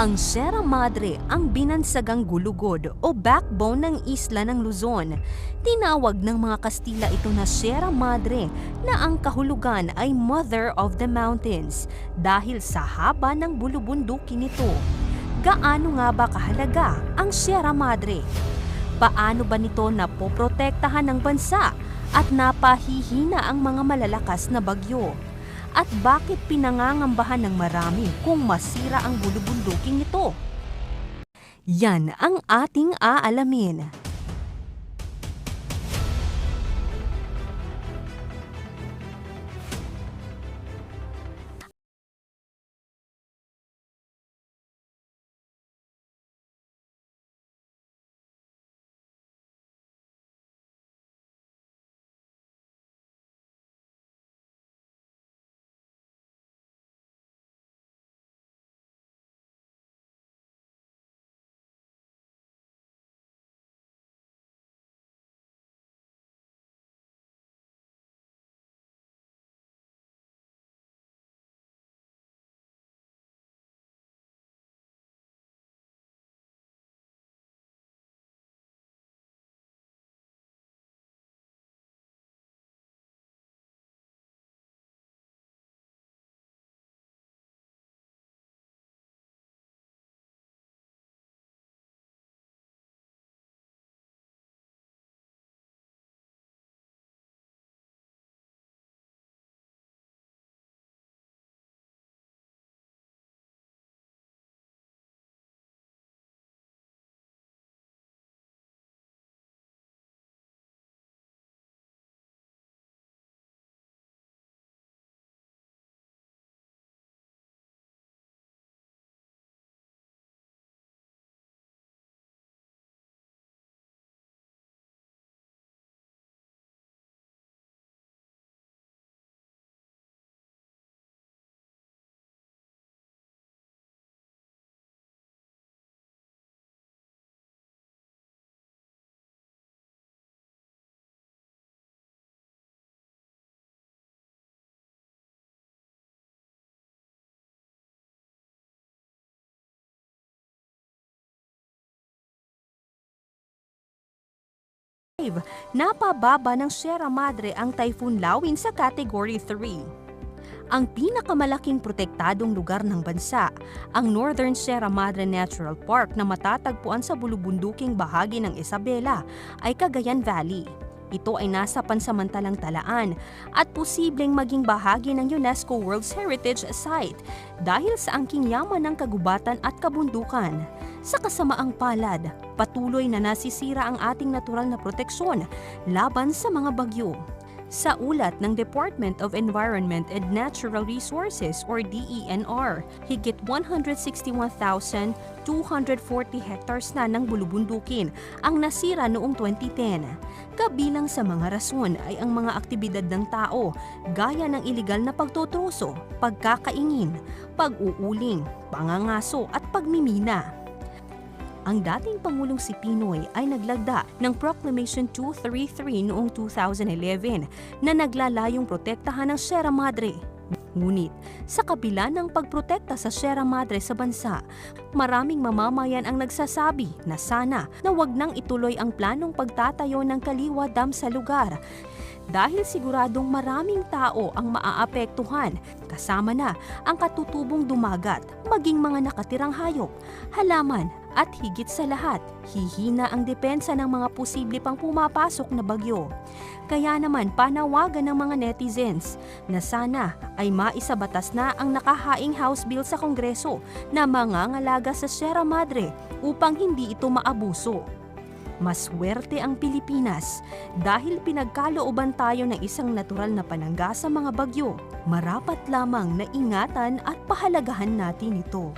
Ang Sierra Madre ang binansagang gulugod o backbone ng isla ng Luzon. Tinawag ng mga Kastila ito na Sierra Madre na ang kahulugan ay Mother of the Mountains dahil sa haba ng bulubundukin nito. Gaano nga ba kahalaga ang Sierra Madre? Paano ba nito napoprotektahan ng bansa at napahihina ang mga malalakas na bagyo? At bakit pinangangambahan ng marami kung masira ang bulubunduking ito? Yan ang ating aalamin. Napababa ng Sierra Madre ang Typhoon Lawin sa Category 3. Ang pinakamalaking protektadong lugar ng bansa, ang Northern Sierra Madre Natural Park na matatagpuan sa bulubunduking bahagi ng Isabela ay Cagayan Valley. Ito ay nasa pansamantalang talaan at posibleng maging bahagi ng UNESCO World Heritage Site dahil sa angking yaman ng kagubatan at kabundukan. Sa kasamaang palad, patuloy na nasisira ang ating natural na proteksyon laban sa mga bagyo. Sa ulat ng Department of Environment and Natural Resources or DENR, higit 161,240 hectares na ng bulubundukin ang nasira noong 2010. Kabilang sa mga rason ay ang mga aktibidad ng tao gaya ng iligal na pagtotroso, pagkakaingin, pag-uuling, pangangaso at pagmimina ang dating Pangulong si Pinoy ay naglagda ng Proclamation 233 noong 2011 na naglalayong protektahan ang Sierra Madre. Ngunit, sa kabila ng pagprotekta sa Sierra Madre sa bansa, maraming mamamayan ang nagsasabi na sana na wag nang ituloy ang planong pagtatayo ng Kaliwa Dam sa lugar dahil siguradong maraming tao ang maaapektuhan, kasama na ang katutubong dumagat, maging mga nakatirang hayop, halaman at higit sa lahat, hihina ang depensa ng mga posible pang pumapasok na bagyo. Kaya naman panawagan ng mga netizens na sana ay maisabatas na ang nakahaing House Bill sa Kongreso na mangangalaga sa Sierra Madre upang hindi ito maabuso. Maswerte ang Pilipinas dahil pinagkalooban tayo ng isang natural na panangga sa mga bagyo. Marapat lamang na ingatan at pahalagahan natin ito.